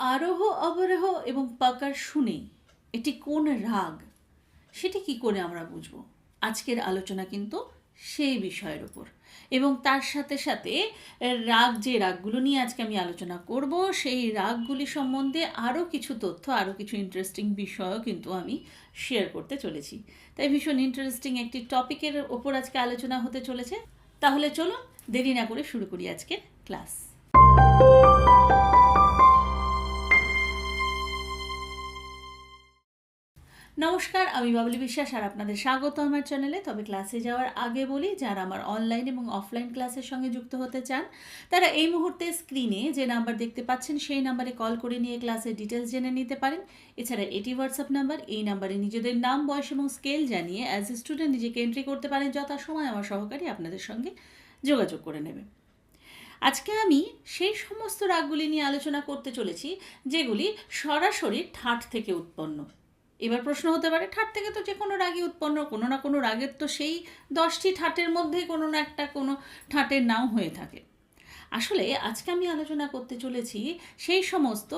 আরোহ, অবরোহ এবং পাকার শুনে এটি কোন রাগ? সেটি কি করে আমরা বুঝব? আজকের আলোচনা কিন্তু সেই বিষয়ের উপর। এবং তার সাথে সাথে রাগ, যে রাগগুলো নিয়ে আজকে আমি আলোচনা করব, সেই রাগগুলি সম্বন্ধে আরও কিছু তথ্য আরও কিছু ইন্টারেস্টিং বিষয়ও কিন্তু আমি শেয়ার করতে চলেছি। তাই ভীষণ ইন্টারেস্টিং একটি টপিকের ওপর আজকে আলোচনা হতে চলেছে। তাহলে চলুন, দেরি না করে শুরু করি আজকের ক্লাস নমস্কার, আমি বাবলি বিশ্বাস আর আপনাদের স্বাগত আমার চ্যানেলে তবে ক্লাসে যাওয়ার আগে বলি, যারা আমার অনলাইন এবং অফলাইন ক্লাসের সঙ্গে যুক্ত হতে চান, তারা এই মুহূর্তে স্ক্রিনে যে নাম্বার দেখতে পাচ্ছেন, সেই নাম্বারে কল করে নিয়ে ক্লাসের ডিটেলস জেনে নিতে পারেন। এছাড়া এটি হোয়াটসঅ্যাপ নাম্বার এই নাম্বারে নিজেদের নাম, বয়স এবং স্কেল জানিয়ে অ্যাজ এ স্টুডেন্ট নিজেকে এন্ট্রি করতে পারেন যথাসময় আমার সহকারী আপনাদের সঙ্গে যোগাযোগ করে নেবে। আজকে আমি সেই সমস্ত রাগগুলি নিয়ে আলোচনা করতে চলেছি, যেগুলি সরাসরি ঠাট থেকে উৎপন্ন। এবার প্রশ্ন হতে পারে, ঠাট থেকে তো যে কোনো রাগই উৎপন্ন, কোনো না কোনো রাগের তো সেই দশটি ঠাটের মধ্যেই কোনো না একটা কোনো ঠাটের নাম হয়ে থাকে। আসলে আজকে আমি আলোচনা করতে চলেছি সেই সমস্ত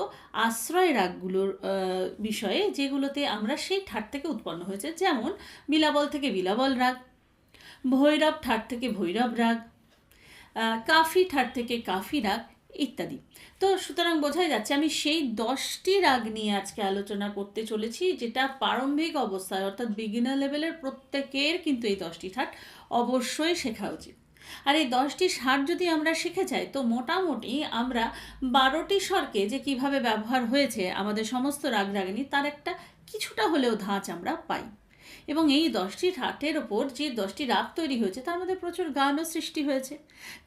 আশ্রয় রাগগুলোর বিষয়ে যেগুলোতে আমরা সেই ঠাট থেকে উৎপন্ন হয়েছে, যেমন বিলাবল থেকে বিলাবল রাগ, ভৈরব ঠাট থেকে ভৈরব রাগ কাফি ঠাট থেকে কাফি রাগ ইত্যাদি। তো সুতরাং বোঝাই যাচ্ছে, আমি সেই দশটি রাগ নিয়ে আজকে আলোচনা করতে চলেছি, যেটা প্রারম্ভিক অবস্থায়, অর্থাৎ বিগিনার লেভেলের প্রত্যেকের কিন্তু এই দশটি ঠাট অবশ্যই শেখা উচিত। আর এই দশটি স্বার যদি আমরা শিখে যাই, তো মোটামুটি আমরা বারোটি স্বরকে যে কীভাবে ব্যবহার হয়েছে, আমাদের সমস্ত রাগ রাগিনী তার একটা কিছুটা হলেও ধাঁচ আমরা পাই। এবং এই দশটি ঠাটের ওপর যে দশটি রাগ তৈরি হয়েছে, তার মধ্যে প্রচুর গানও সৃষ্টি হয়েছে।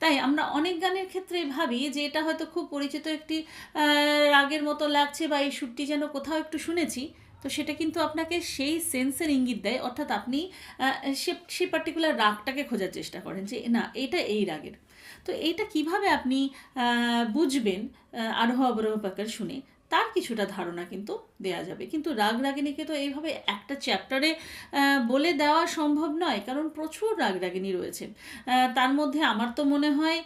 তাই আমরা অনেক গানের ক্ষেত্রে ভাবি যে এটা হয়তো খুব পরিচিত একটি রাগের মতো লাগছে বা এই সুরটি যেন কোথাও একটু শুনেছি। তো সেটা কিন্তু আপনাকে সেই সেন্সের ইঙ্গিত দেয়, অর্থাৎ আপনি সে, সেই পার্টিকুলার রাগটাকে খোঁজার চেষ্টা করেন যে, না, এটা এই রাগের। তো এইটা কীভাবে আপনি বুঝবেন আরোহ অবরোহ পাকার শুনে? তার কিছুটা ধারণা কিন্তু দেয়া যাবে। কিন্তু রাগ রাগিনীকে তো এইভাবে একটা চ্যাপ্টারে বলে দেওয়া সম্ভব নয়, কারণ প্রচুর রাগ রাগিনী রয়েছে। তার মধ্যে আমার তো মনে হয়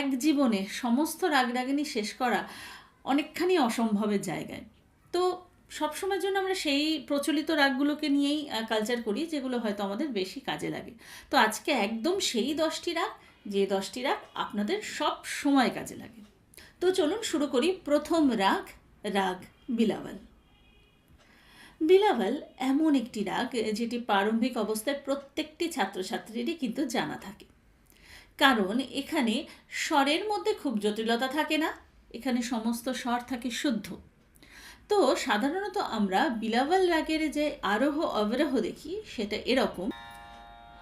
এক জীবনে সমস্ত রাগ রাগিনী শেষ করা অনেকখানি অসম্ভবের জায়গায়। তো সবসময়ের জন্য আমরা সেই প্রচলিত রাগগুলোকে নিয়েই কালচার করি, যেগুলো হয়তো আমাদের বেশি কাজে লাগে। তো আজকে একদম সেই দশটি রাগ, যে দশটি রাগ আপনাদের সব সময় কাজে লাগে। তো চলুন শুরু করি প্রথম রাগ রাগ বিলাওয়াল। বিলাওয়াল এমন একটি রাগ যেটি প্রারম্ভিক অবস্থায় প্রত্যেকটি ছাত্রছাত্রীরই কিন্তু জানা থাকে। কারণ এখানে স্বরের মধ্যে খুব জটিলতা থাকে না, এখানে সমস্ত স্বর থাকে শুদ্ধ। তো সাধারণত আমরা বিলাওয়াল রাগের যে আরোহ অবরোহ দেখি, সেটা এরকম।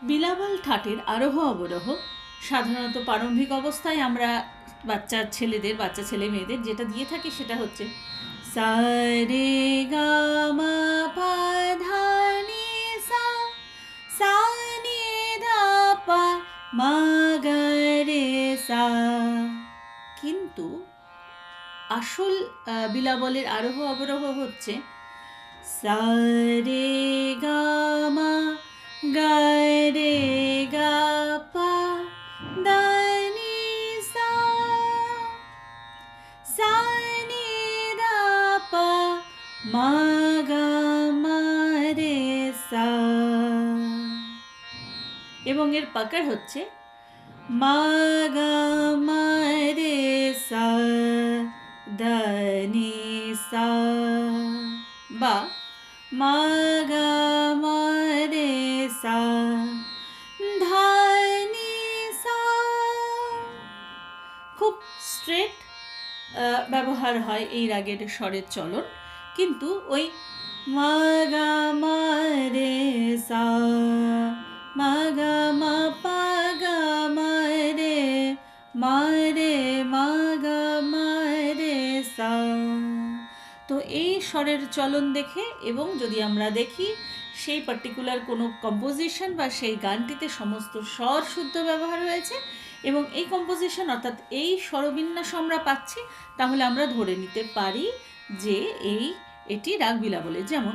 বিলাওয়াল ঠাটের আরোহ অবরোহ সাধারণত প্রারম্ভিক অবস্থায় আমরা বাচ্চা ছেলেদের, বাচ্চা ছেলে মেয়েদের যেটা দিয়ে থাকি সেটা হচ্ছে সা রে গা মা পা সা সা নি ধা মা গা রে সা। কিন্তু আসল বিলাবলের আরোহ অবরোহ হচ্ছে সা রে গা মা রে গা এর পাকার হচ্ছে। মা রে সা ধা নি সা। বা মা রে সা ধা নি সা। খুব স্ট্রেট ব্যবহার হয় এই রাগের স্বরের চলন। কিন্তু ওই মা গা মা রে সা মা গা মা পা গা মা রে মা রে মা গা মা রে সা তো এই স্বরের চলন দেখে এবং যদি আমরা দেখি, সেই পার্টিকুলার কোনো কম্পোজিশন বা সেই গানটিতে সমস্ত স্বর শুদ্ধ ব্যবহার হয়েছে এবং এই কম্পোজিশন অর্থাৎ এই স্বরবিন্যাস আমরা পাচ্ছি, তাহলে আমরা ধরে নিতে পারি যে এই, এটি রাগ বিলাবলে যেমন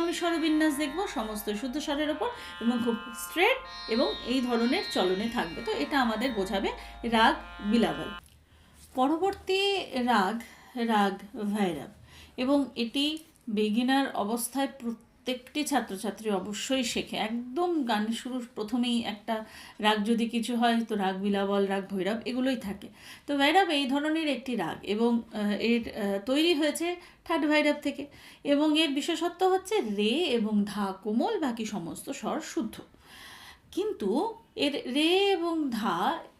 আমি স্বরবিন্যাস দেখব, সমস্ত শুদ্ধ স্বরের ওপর এবং খুব স্ট্রেট এবং এই ধরনের চলনে থাকবে। তো এটা আমাদের বোঝাবে রাগ বিলাবল পরবর্তী রাগ রাগ ভাইরাব এবং এটি বেগিনার অবস্থায় প্রত্যেকটি ছাত্রছাত্রী অবশ্যই শেখে। একদম গান শুরু প্রথমেই একটা রাগ যদি কিছু হয়, তো রাগ বিলাবল, রাগ ভৈরব এগুলোই থাকে। তো ভৈরব এই ধরনের একটি রাগ এবং এর তৈরি হয়েছে ঠাট ভৈরব থেকে এবং এর বিশেষত্ব হচ্ছে রে এবং ধা কোমল, বাকি সমস্ত স্বর শুদ্ধ। কিন্তু এর রে এবং ধা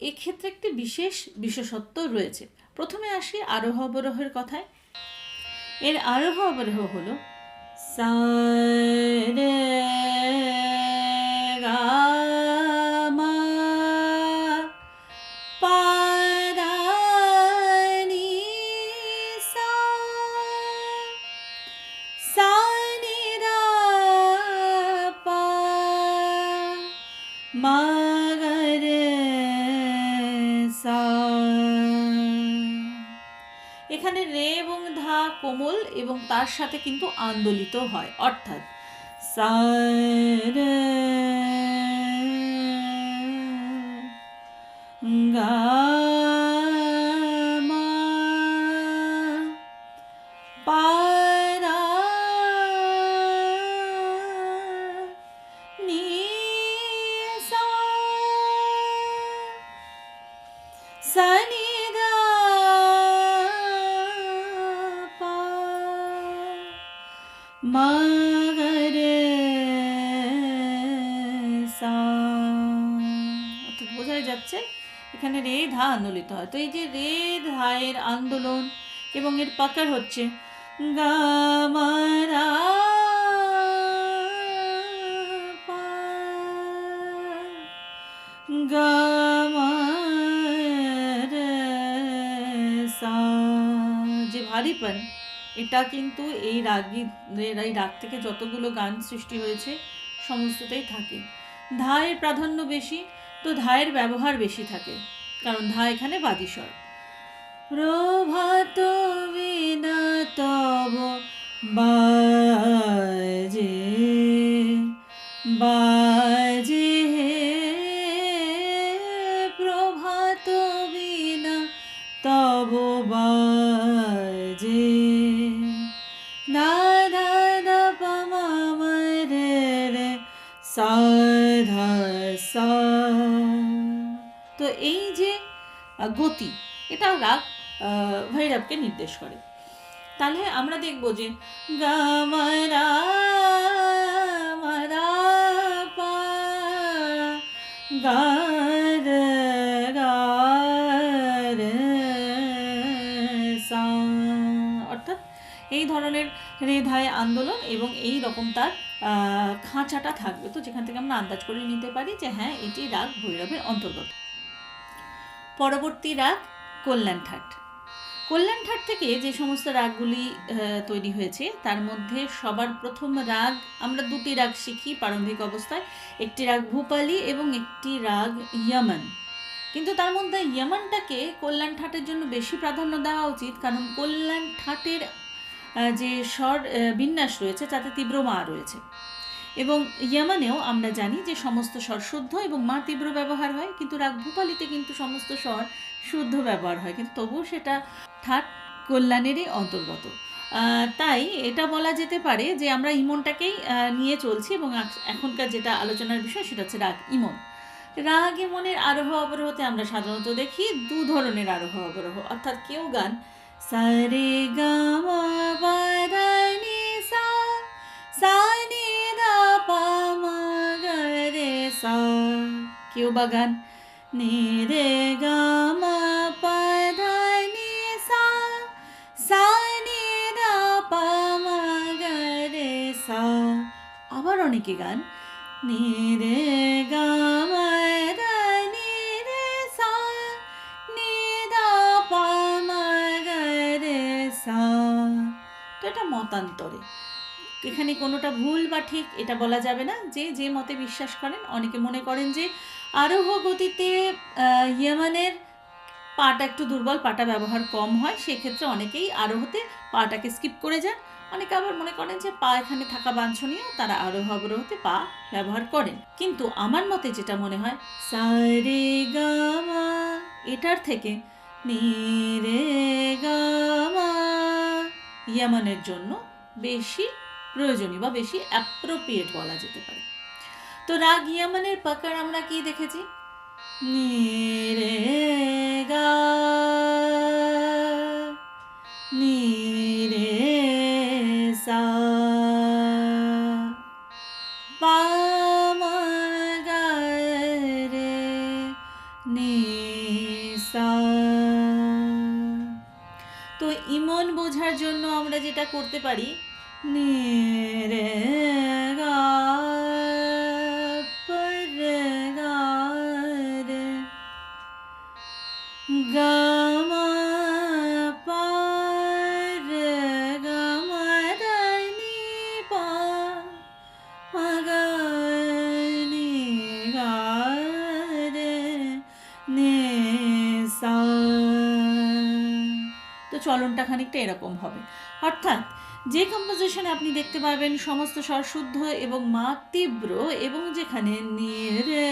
এক্ষেত্রে একটি বিশেষ বিশেষত্ব রয়েছে। প্রথমে আসি আরোহ অবরোহের কথায়। এর আরোহ অবরোহ হলো সা রে এখানে রে এবং ধা কোমল এবং তার সাথে কিন্তু আন্দোলিত হয়। অর্থাৎ সা মা গা রে সা অর্থাৎ বোঝাই যাচ্ছে, এখানে রে ধা আন্দোলিত হয়। তো এই যে রে ধায়ের আন্দোলন এবং এর পাকার হচ্ছে, গা মা রা পা, গা মা সা যে ভারীপন এটা কিন্তু এই রাগী এই রাগ থেকে যতগুলো গান সৃষ্টি হয়েছে, সমস্তটাই থাকে। ধায়ের প্রাধান্য বেশি, তো ধায়ের ব্যবহার বেশি থাকে, কারণ ধা এখানে বাদিস্বর। প্রভাত তব বাজে বাজে এটা রাগ ভৈরবকে নির্দেশ করে। তাহলে আমরা দেখব যে গা মা রা মা রা পা এই ধরনের রেধায় আন্দোলন এবং এই রকম তার খাঁচাটা থাকবে। তো যেখান থেকে আমরা আন্দাজ করে নিতে পারি যে হ্যাঁ এটি রাগ ভৈরবের অন্তর্গত। পরবর্তী রাগ কল্যাণ ঠাট। কল্যাণ ঠাট থেকে যে সমস্ত রাগগুলি তৈরি হয়েছে তার মধ্যে সবার প্রথম রাগ আমরা দুটি রাগ শিখি প্রারম্ভিক অবস্থায় একটি রাগ ভূপালি এবং একটি রাগ ইয়ামান। কিন্তু তার মধ্যে ইয়ামানটাকে কল্যাণ ঠাটের জন্য বেশি প্রাধান্য দেওয়া উচিত কারণ কল্যাণ ঠাটের আহ, যে স্বর বিন্যাস রয়েছে তাতে তীব্র মা রয়েছে। এবং ইয়ামানেও আমরা জানি যে সমস্ত স্বর শুদ্ধ এবং মা তীব্র ব্যবহার হয় কিন্তু রাগ ভূপালিতে কিন্তু সমস্ত স্বর শুদ্ধ ব্যবহার হয়, কিন্তু তবুও সেটা ঠাট কল্যাণেরই অন্তর্গত। তাই এটা বলা যেতে পারে যে আমরা ইমনটাকেই নিয়ে চলছি এবং এখনকার যেটা আলোচনার বিষয় সেটা হচ্ছে রাগ, ইমন। রাগ, ইমনের আরোহ অবরোহতে আমরা সাধারণত দেখি দু ধরনের আরোহ অবরোহ। অর্থাৎ কেউ গান, সারে গা মা পা সা রে সা। কেউ বা গান নি সা সা নি সা আবার অনেকে গান। নি রে সা নি সা এটা মতান্তরে। এখানে কোনোটা ভুল বা ঠিক, এটা বলা যাবে না। যে যে মতে বিশ্বাস করেন, অনেকে মনে করেন যে আরোহ গতিতে ইয়েমানের পাটা একটু দুর্বল, পাটা ব্যবহার কম হয়, সেক্ষেত্রে অনেকেই আরোহতে পাটাকে স্কিপ করে যান। অনেকে আবার মনে করেন যে পা এখানে থাকা বাঞ্ছনীয়, তারা আরোহ অবরোহতে পা ব্যবহার করেন। কিন্তু আমার মতে যেটা মনে হয়, সারে গামা এটার থেকে নি রে গামা ইয়ামানের জন্য বেশি প্রয়োজনীয় বা বেশি অ্যাপ্রোপ্রিয়েট বলা যেতে পারে। তো রাগ ইয়ামানের পাকার আমরা কি দেখেছি? নি রে গা। নি রে সা। পা রে নি সা তো ইমন বোঝার জন্য আমরা যেটা করতে পারি নি রে চলনটা খানিকটা এরকম হবে। অর্থাৎ, যে কম্পোজিশনে আপনি দেখতে পাবেন সমস্ত স্বর শুদ্ধ এবং মা তীব্র এবং যেখানে রে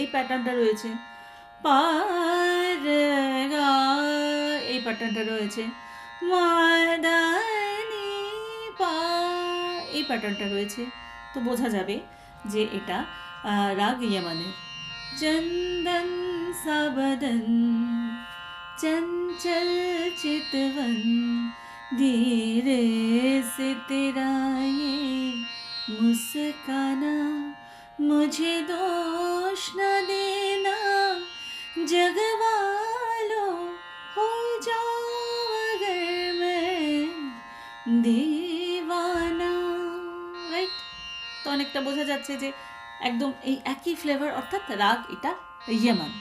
এই প্যাটার্নটা রয়েছে। পা এই প্যাটার্নটা রয়েছে। মা দা পা এই প্যাটার্নটা রয়েছে। তো বোঝা যাবে যে এটা রাগ ইয়ামানের চন্দন সাবদন चंचल चितवन धीरे से तेरा ये मुस्काना मुझे दोष न देना जग वालों हो जाओ अगर मैं दीवाना রাইট তো অনেকটা বোঝা যাচ্ছে যে একদম এই একই ফ্লেভার অর্থাৎ রাগ এটা ইয়েমান